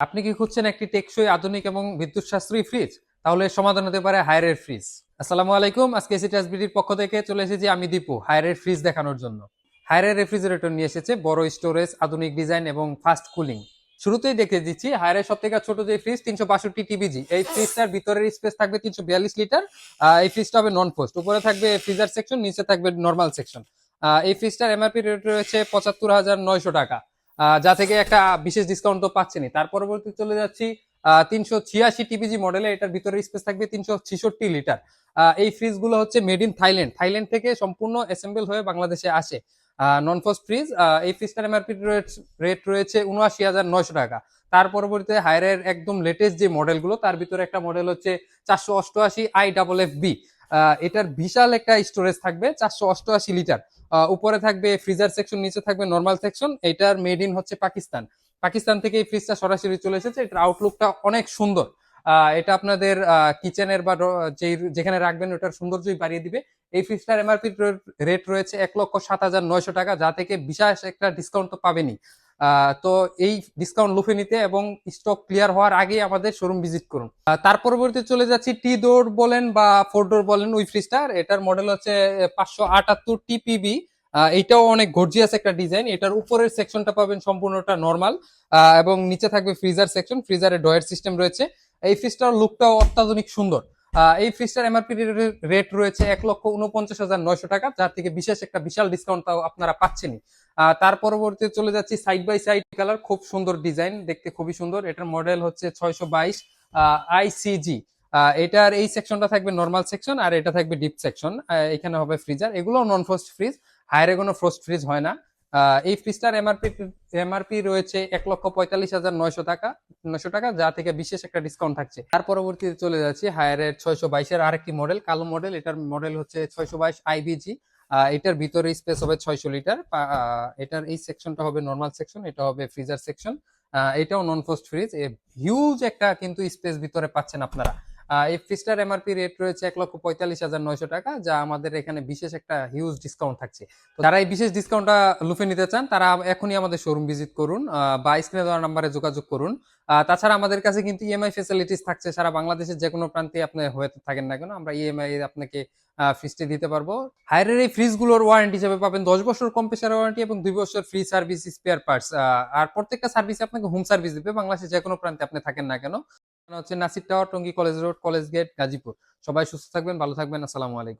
আপনি কি খুঁজছেন একটি টেকসই আধুনিক এবং বিদ্যুৎ সাশ্রয়ী ফ্রিজ তাহলে সমাধান হতে পারে হায়ারের ফ্রিজ আসসালামু আলাইকুম, আজকে এসি টাসবিটির পক্ষ থেকে। চলে এসেছি আমি দীপু হায়ারের ফ্রিজ দেখানোর জন্য। হায়ারের রেফ্রিজারেটর নিয়ে এসেছে বড় স্টোরেজ আধুনিক ডিজাইন এবং ফাস্ট কুলিং শুরুতেই দেখে দিচ্ছি হায়ারের সব থেকে ছোট যে ফ্রিজ তিনশো বাষট্টি টিবিজি। এই ফ্রিজটার ভিতরের স্পেস থাকবে তিনশো বিয়াল্লিশ লিটার এই ফ্রিজটা হবে নন পোস্ট উপরে থাকবে ফ্রিজার সেকশন নিচে থাকবে নর্মাল সেকশন এই ফ্রিজটার এমআরপি রেট রয়েছে পঁচাত্তর হাজার নয়শো টাকা। যা থেকে একটা বিশেষ ডিসকাউন্ট তো পাচ্ছেনি তার পরবর্তী চলে যাচ্ছি তিনশো ছিয়াশি টিপিজি মডেলে এটার ভিতরে স্পেস থাকবে তিনশো ছিষট্টি লিটার এই ফ্রিজগুলো হচ্ছে মেড ইন থাইল্যান্ড থাইল্যান্ড থেকে সম্পূর্ণ অ্যাসেম্বল হয়ে বাংলাদেশে আসে। নন ফস্ট ফ্রিজ এই ফ্রিজটার এমআরপি রেট রয়েছে উনআশি হাজার নয়শো টাকা। তার পরবর্তীতে হায়ারের একদম লেটেস্ট যে মডেলগুলো তার ভিতরে একটা মডেল হচ্ছে চারশো অষ্টআশি আই ডাবল এফ বি এটার বিশাল একটা স্টোরেজ থাকবে চারশো অষ্টআশি লিটার উপরে থাকবে ফ্রিজার সেকশন নিচে থাকবে নর্মাল সেকশন এটার মেড ইন হচ্ছে পাকিস্তান। পাকিস্তান থেকে এই ফ্রিজটা সরাসরি চলে এসেছে, এটার আউটলুকটা অনেক সুন্দর। এটা আপনাদের কিচেনের বা যে যেখানে রাখবেন ওটার সৌন্দর্যই বাড়িয়ে দিবে। এই ফ্রিজটার এমআরপি রেট রয়েছে এক লক্ষ সাত হাজার নয়শো টাকা, যা থেকে বিশেষ একটা ডিসকাউন্ট তো পাবেনি তো এই ডিসকাউন্ট লুফে নিতে এবং স্টক ক্লিয়ার হওয়ার আগে আমাদের শোরুম ভিজিট করুন। তার পরবর্তী চলে যাচ্ছি টি ডোর বলেন বা ফোর ডোর বলেন উই ফ্রিস্টার এটার মডেল হচ্ছে পাঁচশো আটাত্তর টিপিবি এটাও অনেক গর্জিয়াস একটা ডিজাইন এটার উপরের সেকশনটা পাবেন সম্পূর্ণটা নর্মাল এবং নিচে থাকবে ফ্রিজার সেকশন ফ্রিজারে ডয়ার সিস্টেম রয়েছে। এই ফ্রিজটার লুকটাও অত্যাধুনিক সুন্দর। এই ফ্রিজটার এমআরপি রেট রয়েছে এক লক্ষ উনপঞ্চাশ হাজার নয়শো টাকা, যার থেকে বিশেষ একটা বিশাল ডিসকাউন্ট তাও আপনারা পাচ্ছেনই। তার পরবর্তী চলে যাচ্ছি সাইড বাই সাইড কালার খুব সুন্দর ডিজাইন দেখতে খুবই সুন্দর। এটার মডেল হচ্ছে ছয়শো বাইশ আইসিজি এটার এই সেকশনটা থাকবে নর্মাল সেকশন আর এটা থাকবে ডিপ সেকশন এখানে হবে ফ্রিজার এগুলো নন ফ্রোস্ট ফ্রিজ হায়ারে কোনো ফ্রোস্ট ফ্রিজ হয় না। এই ফ্রিজটার এমআরপি এমআরপি রয়েছে এক লক্ষ পঁয়তাল্লিশ হাজার নয়শো টাকা নয়শো টাকা, যা থেকে বিশেষ একটা ডিসকাউন্ট থাকছে। তার পরবর্তীতে চলে যাচ্ছি হায়ারের ছয়শো বাইশের আরেকটি মডেল কালো মডেল এটার মডেল হচ্ছে ছয়শো বাইশ আইবিজি এটার ভিতরে স্পেস হবে ছয়শো লিটার এটার এই সেকশনটা হবে নর্মাল সেকশন এটা হবে ফ্রিজার সেকশন এটাও নন ফোস্ট ফ্রিজ হিউজ একটা কিন্তু স্পেস ভিতরে পাচ্ছেন আপনারা। এই ফ্রিজটার এমআরপি রেট রয়েছে এক লক্ষ পঁয়তাল্লিশ হাজার নয়শো টাকা, যা আমাদের এখানে বিশেষ একটা হিউজ ডিসকাউন্ট থাকছে। যারা এই বিশেষ ডিসকাউন্টটা লুফে নিতে চান, তারা এখনই আমাদের শোরুম ভিজিট করুন বা স্ক্রিনে দেওয়ার নাম্বারে যোগাযোগ করুন তাছাড়া আমাদের কাছে কিন্তু ইএমআই ফেসিলিটিস থাকছে। সারা বাংলাদেশের যে কোনো প্রান্তে আপনি হয়ে থাকেন না কেন, আমরা ইএমআই আপনাকে ফ্রিজটি দিতে পারব। হায়ারের এই ফ্রিজগুলোর ওয়ারেন্টি হিসেবে পাবেন দশ বছর কম্প্রেসার ওয়ারেন্টি এবং দুই বছর ফ্রি সার্ভিস স্পেয়ার পার্টস আর প্রত্যেকটা সার্ভিসে আপনাকে হোম সার্ভিস দিবে। বাংলাদেশের যে কোনো প্রান্তে আপনি থাকেন না কেন। হচ্ছে Nasir tower, Tongi college road, college gate, Gazipur. সবাই সুস্থ থাকবেন, ভালো থাকবেন। আসসালামু আলাইকুম।